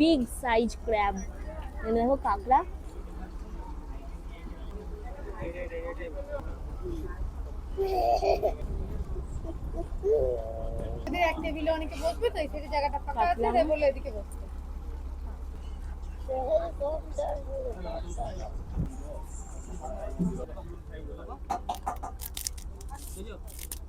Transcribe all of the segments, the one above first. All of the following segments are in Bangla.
বিগ সাইজ ক্র্যাব দেখো কাঁকড়া। এদের এক টেবিলে অনেকে বসবে তো সেই জায়গাটা ফাঁকা আছে তাই বলে এদিকে বসবে। সুন্দরবনের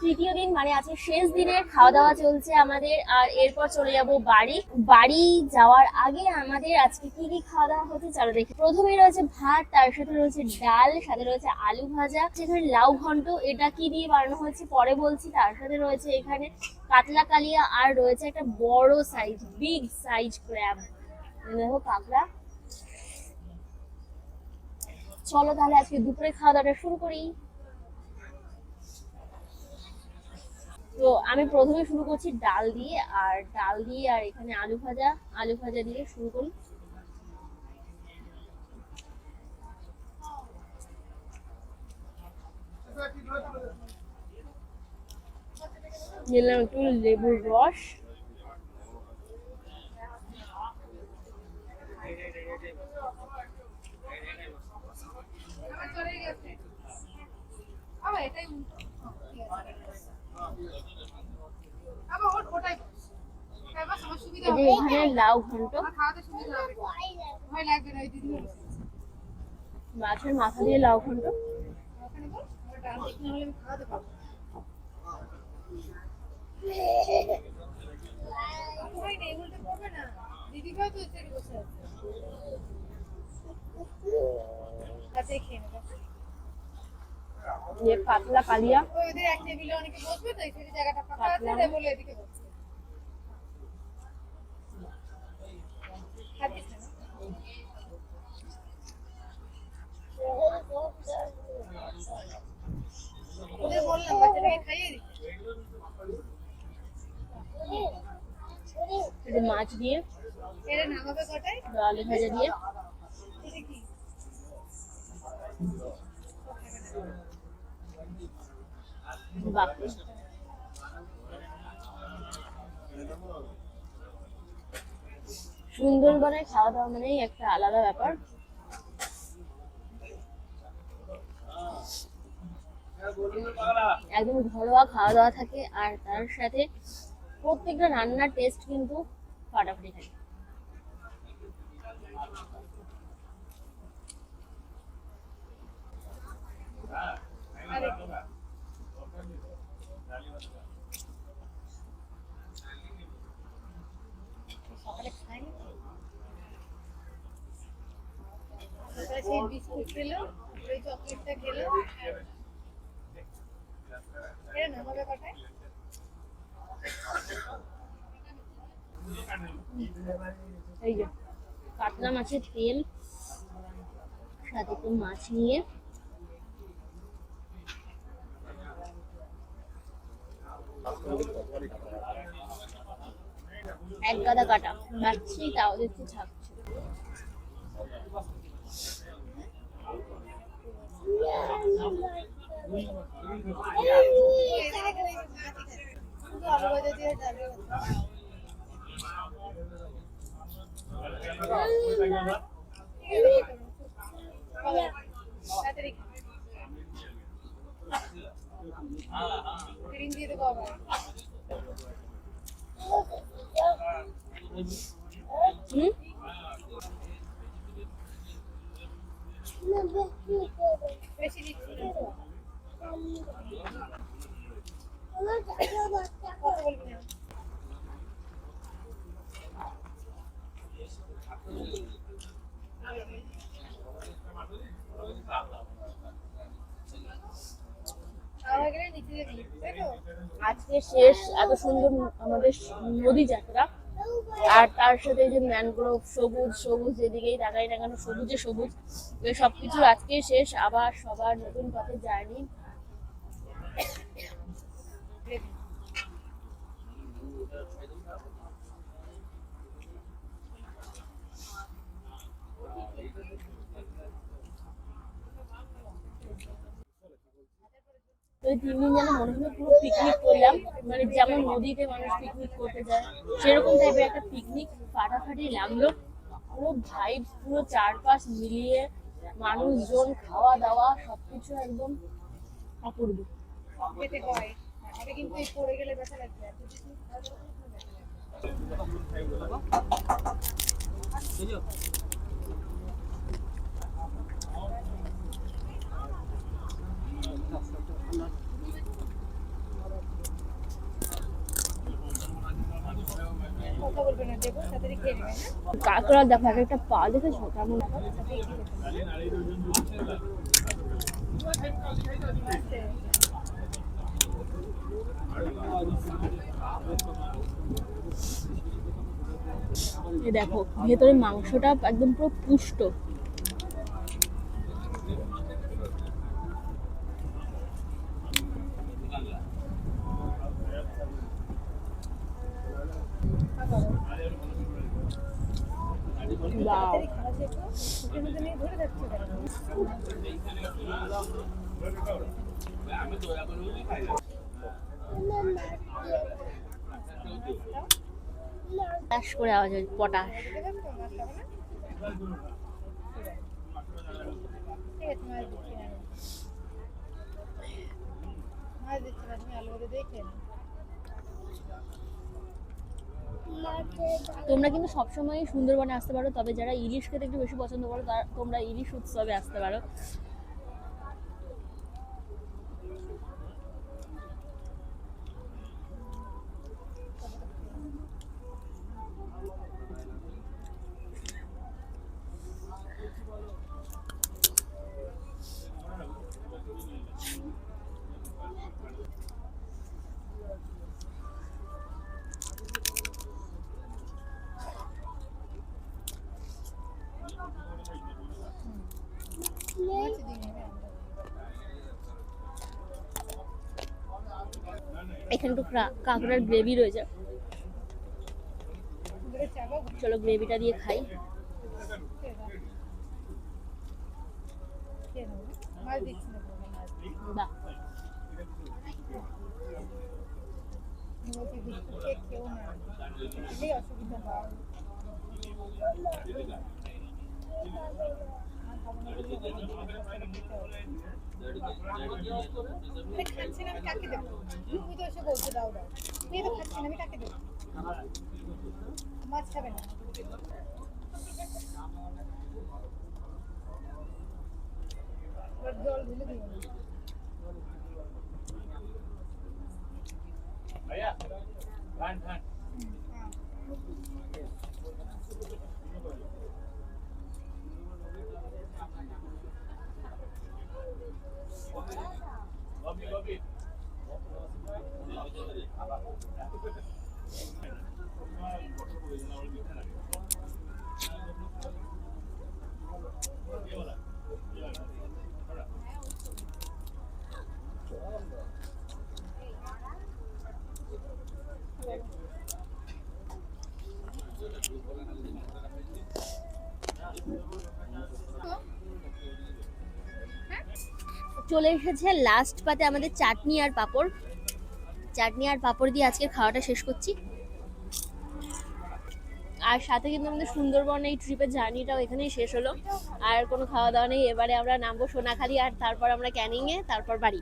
তৃতীয় দিন মানে আজকে শেষ দিনের খাওয়া দাওয়া চলছে আমাদের। আর এরপর চলে যাব বাড়ি। বাড়ি যাওয়ার আগে আমাদের আজকে কি কি খাওয়া দাওয়া হচ্ছে চলো দেখি। প্রথমে রয়েছে ভাত, তার সাথে রয়েছে ডাল, সাথে রয়েছে আলু ভাজা, সেখানে লাউ ঘন্ট, এটা কি দিয়ে বানানো হয়েছে পরে বলছি। তার সাথে রয়েছে এখানে কাতলা কালিয়া, আর রয়েছে একটা বড় সাইজ বিগ সাইজ ক্র্যাব দেখো কাঁকড়া। চলো তাহলে আজকে দুপুরে খাওয়া দাওয়াটা শুরু করি। তো আমি প্রথমে শুরু করছি ডাল দিয়ে, আর ডাল দিয়ে আর এখানে আলু ভাজা আলু ভাজা দিয়ে শুরু করি। দিলাম একটু লেবুর রস। এটাই এখানে লাউ ঘন্ট। মাছের মাথা দিয়ে লাউ ঘন্ট। না দিদি ভাই তো বসে আছে খেয়ে নেবে দিয়ে কাতলা কালিয়া ওই ওদের এক টেবিলে অনেকে বসবে তো সেই জায়গাটা ফাঁকা আছে কাটলাম। তাই বলে এদিকে বসবে। খাচ্ছিস না? ওদের বললাম বাচ্চাটাকে খাইয়ে দিতে একটু মাছ দিয়ে এটা নামাবে কটায়? একটু আলু ভাজা দিয়ে। এটা কি? বাকি সুন্দরবনের খাওয়া দাওয়া মানেই একটা আলাদা ব্যাপার। একদম ঘরোয়া খাওয়া দাওয়া থাকে আর তার সাথে প্রত্যেকটা রান্নার টেস্ট কিন্তু ফাটাফাটি থাকে। সকালে বিস্কুট ওই চকলেটটা খেলো কাতলা মাছের তেল, সাথে একটু মাছ নিয়ে। এক গাদা কাটা। খাচ্ছি তাও দেখছি থাকছে আলু ভাজা দিয়ে ডাল ভাজা। খাবে। তাড়াতাড়ি খা। ক্রিম দিয়ে দেবো আবার হুম বেশি দিচ্ছি না। কথা বলবি না খাওয়া গেলে নিচে যাবি তাই তো আজকে শেষ, এত সুন্দর আমাদের নদী যাত্রা। আর তার সাথে যে ম্যানগ্রোভ, সবুজ সবুজ, যেদিকেই তাকাই না কেন, সবুজে সবুজ। সবকিছু আজকে শেষ, আবার সবার নতুন পথে জার্নি। তো তিন দিন যেন মনে হলো পুরো পিকনিক করলাম। মানে যেমন নদীতে মানুষ পিকনিক করতে যায়, সেরকম টাইপের একটা পিকনিক ফাটাফাটি লাগল। পুরো ভাইব পুরো চারপাশ মিলিয়ে মানুষজন খাওয়া দাওয়া সবকিছু একদম অপূর্ব। হয় কিন্তু এই পড়ে গেলে ব্যথা লাগবে আর যদি তুমি খাওয়া দাওয়া করো, কোনো ব্যথা লাগবে না। কথা বলবে না দেবো তাড়াতাড়ি খেয়ে নেবে হ্যাঁ কাঁকড়া দেখো এক একটা পা দেখেছ কেমন। দেখো ভেতরে মাংসটা একদম পুরো পুষ্ট Wow. তাড়াতাড়ি খাওয়া শেখো মুখের মধ্যে নিয়ে ধরে যাচ্ছে কেন? পটাশ করে আওয়াজ হয় পটাশ। দেবেন তো মাছ খাবে না? ঠিক আছে মাছ দিচ্ছি না আমি। মাছ দিচ্ছি না তুমি আলু ভাজা দিয়ে খেয়ে নাও। তোমরা কিন্তু সবসময় সুন্দরবনে আসতে পারো, তবে যারা ইলিশ খেতে একটু বেশি পছন্দ করো, তারা তোমরা ইলিশ উৎসবে আসতে পারো মাছ দিয়ে নেবে আমরা। এখানে একটু কাঁকড়ার গ্রেভি রয়েছে চলো গ্রেভিটা দিয়ে খাই। অসুবিধা খাচ্ছি না আমি কাকে দেবো? তুমি তো এসে বলছো দাও দাও তুমি তো খাচ্ছি না জল ঢেলে দিও চলে এসেছে। লাস্ট পাতে আমাদের চাটনি আর পাঁপড়। চাটনি আর পাঁপড় দিয়ে আজকে খাওয়াটা শেষ করছি। আর সাথে কিন্তু আমাদের সুন্দরবন এই ট্রিপের জার্নিটাও এখানেই শেষ হলো। আর কোনো খাওয়া দাওয়া নেই। এবারে আমরা নামবো সোনাখালি আর তারপর আমরা ক্যানিংয়ে তারপর বাড়ি।